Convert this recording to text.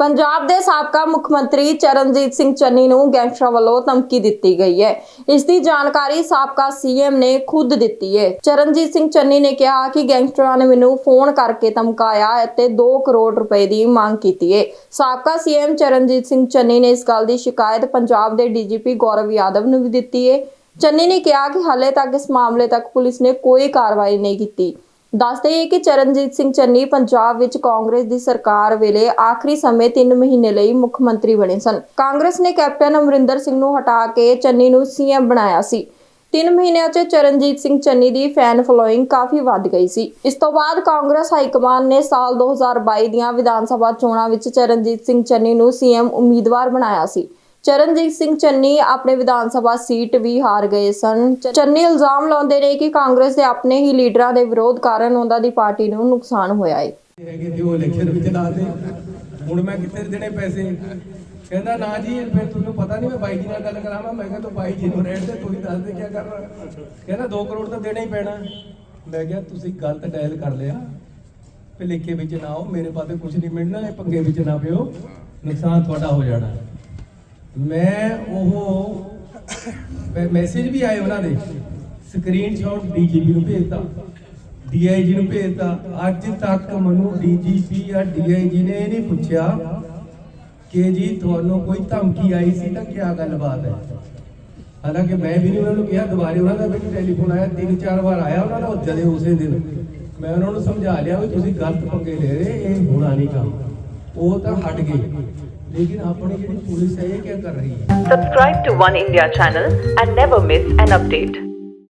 ਪੰਜਾਬ ਦੇ ਸਾਬਕਾ ਮੁੱਖ ਮੰਤਰੀ ਚਰਨਜੀਤ ਸਿੰਘ ਚੰਨੀ ਨੂੰ ਗੈਂਗਸਟਰਾਂ ਵੱਲੋਂ ਧਮਕੀ ਦਿੱਤੀ ਗਈ ਹੈ। ਇਸ ਦੀ ਜਾਣਕਾਰੀ ਸਾਬਕਾ ਸੀਐਮ ਨੇ ਖੁਦ ਦਿੱਤੀ ਹੈ। ਚਰਨਜੀਤ ਸਿੰਘ ਚੰਨੀ ਨੇ ਕਿਹਾ ਕਿ ਗੈਂਗਸਟਰਾਂ ਨੇ ਮੈਨੂੰ ਫੋਨ ਕਰਕੇ ਧਮਕਾਇਆ ਅਤੇ 2 ਕਰੋੜ ਰੁਪਏ ਦੀ ਮੰਗ ਕੀਤੀ ਹੈ। ਸਾਬਕਾ ਸੀਐਮ ਚਰਨਜੀਤ ਸਿੰਘ ਚੰਨੀ ਨੇ ਇਸ ਗੱਲ ਦੀ ਸ਼ਿਕਾਇਤ ਪੰਜਾਬ ਦੇ ਡੀਜੀਪੀ ਗੌਰਵ ਯਾਦਵ ਨੂੰ ਵੀ ਦਿੱਤੀ ਹੈ। ਚੰਨੀ ਨੇ ਕਿਹਾ ਕਿ ਹਾਲੇ ਤੱਕ ਇਸ ਮਾਮਲੇ ਤੱਕ ਪੁਲਿਸ ਨੇ ਕੋਈ ਕਾਰਵਾਈ ਨਹੀਂ ਕੀਤੀ। ਦੱਸਦੇ ਹੈ ਕਿ ਚਰਨਜੀਤ ਸਿੰਘ ਚੰਨੀ ਪੰਜਾਬ ਵਿੱਚ ਕਾਂਗਰਸ ਦੀ ਸਰਕਾਰ ਵੇਲੇ ਆਖਰੀ ਸਮੇਂ 3 ਮਹੀਨੇ ਲਈ ਮੁੱਖ ਮੰਤਰੀ ਬਣੇ ਸਨ। ਕਾਂਗਰਸ ਨੇ ਕੈਪਟਨ ਅਮਰਿੰਦਰ ਸਿੰਘ ਨੂੰ ਹਟਾ ਕੇ ਚੰਨੀ ਨੂੰ ਸੀਐਮ ਬਣਾਇਆ ਸੀ। 3 ਮਹੀਨਿਆਂ 'ਚ ਚਰਨਜੀਤ ਸਿੰਘ ਚੰਨੀ ਦੀ ਫੈਨ ਫਲੋਇੰਗ ਕਾਫੀ ਵੱਧ ਗਈ ਸੀ। ਇਸ ਤੋਂ ਬਾਅਦ ਕਾਂਗਰਸ ਹਾਈਕਮਾਨ ਨੇ ਸਾਲ 2022 ਦੀਆਂ ਵਿਧਾਨ ਸਭਾ ਚੋਣਾਂ ਵਿੱਚ ਚਰਨਜੀਤ ਸਿੰਘ ਚੰਨੀ ਨੂੰ ਸੀਐਮ ਉਮੀਦਵਾਰ ਬਣਾਇਆ ਸੀ। ਚਰਨਜੀਤ ਸਿੰਘ ਚੰਨੀ ਆਪਣੇ ਵਿਧਾਨ ਸਭਾ ਸੀਟ ਵੀ ਹਾਰ ਗਏ ਸਨ। ਚੰਨੀ ਇਲਜ਼ਾਮ ਲਾਉਂਦੇ ਨੇ ਕਿ ਕਾਂਗਰਸ ਦੇ ਆਪਣੇ ਹੀ ਲੀਡਰਾਂ ਦੇ ਵਿਰੋਧ ਕਾਰਨ ਉਹਨਾਂ ਦੀ ਪਾਰਟੀ ਨੂੰ ਨੁਕਸਾਨ ਹੋਇਆ ਹੈ ਹੈਗੇ ਤੇ ਉਹ ਇਲੈਕਸ਼ਨ ਵਿੱਚ ਲਾ ਹੁਣ ਮੈਂ ਕਿੱਥੇ ਦੇਣੇ ਪੈਸੇ? ਕਹਿੰਦਾ, ਨਾ ਜੀ, ਫਿਰ ਤੁਹਾਨੂੰ ਪਤਾ ਨਹੀਂ ਮੈਂ ਬਾਈ ਜੀ ਨਾਲ ਗੱਲ ਕਰਾਵਾਂ। ਮੈਂ ਕਿਹਾ, ਤੂੰ ਬਾਈ ਜੀ ਨੂੰ ਰੇਟ ਤੇ ਤੂੰ ਦੱਸ ਦੇ ਕੀ ਕਰਨਾ? ਕਹਿੰਦਾ 2 ਕਰੋੜ ਤਾਂ ਦੇਣਾ ਹੀ ਪੈਣਾ। ਮੈਂ ਕਿਹਾ, ਤੁਸੀਂ ਗਲਤ ਡਾਇਲ ਕਰ ਲਿਆ। ਭਲੇਖੇ ਵਿੱਚ ਨਾ ਆਓ, ਮੇਰੇ ਪਾਸੇ ਕੁਝ ਨਹੀਂ ਮਿਲਣਾ, ਇਹ ਪੰਗੇ ਵਿੱਚ ਨਾ ਪਿਓ। ਨੁਕਸਾਨ ਤੁਹਾਡਾ ਹੋ ਜਾਣਾ। ਮੈਂ ਉਹ ਮੈਸੇਜ ਵੀ ਆਏ ਉਹਨਾਂ ਦੇ। ਸਕਰੀਨਸ਼ਾਟ ਡੀਜੀਪੀ ਨੂੰ ਭੇਜਤਾ। ਡੀਆਈਜੀ ਨੂੰ ਭੇਜਤਾ। ਅੱਜ ਤੱਕ ਮੈਨੂੰ ਡੀਜੀਪੀ ਜਾਂ ਡੀਆਈਜੀ ਨੇ ਇਹ ਨਹੀਂ ਪੁੱਛਿਆ ਕਿ ਜੀ ਤੁਹਾਨੂੰ ਕੋਈ ਧਮਕੀ ਆਈ ਸੀ ਤਾਂ ਕੀ ਗੱਲਬਾਤ ਹੈ? ਹਾਲਾਂਕਿ ਮੈਂ ਵੀ ਨਹੀਂ ਉਹਨਾਂ ਨੂੰ ਕਿਹਾ, ਦੁਬਾਰੇ ਉਹਨਾਂ ਦਾ ਵੀ ਟੈਲੀਫੋਨ ਆਇਆ, ਤਿੰਨ ਚਾਰ ਵਾਰ ਆਇਆ ਉਹਨਾਂ ਦਾ ਉਹ ਜਦੇ ਉਸੇ ਦਿਨ। ਮੈਂ ਉਹਨਾਂ ਨੂੰ ਸਮਝਾ ਲਿਆ ਵੀ ਤੁਸੀਂ ਗਲਤ ਪੰਗੇ ਲੈ ਰਹੇ, ਇਹ ਹੋਣਾ ਨਹੀਂ ਕੰਮ। ਉਹ ਤਾਂ ਹਟ ਗਏ ਲੇਕਿਨ ਆਪਣੀ ਜਿਹੜੀ ਪੁਲਿਸ ਹੈ ਇਹ ਕੀ ਕਰ ਰਹੀ ਹੈ Subscribe to One India channel and never miss an update.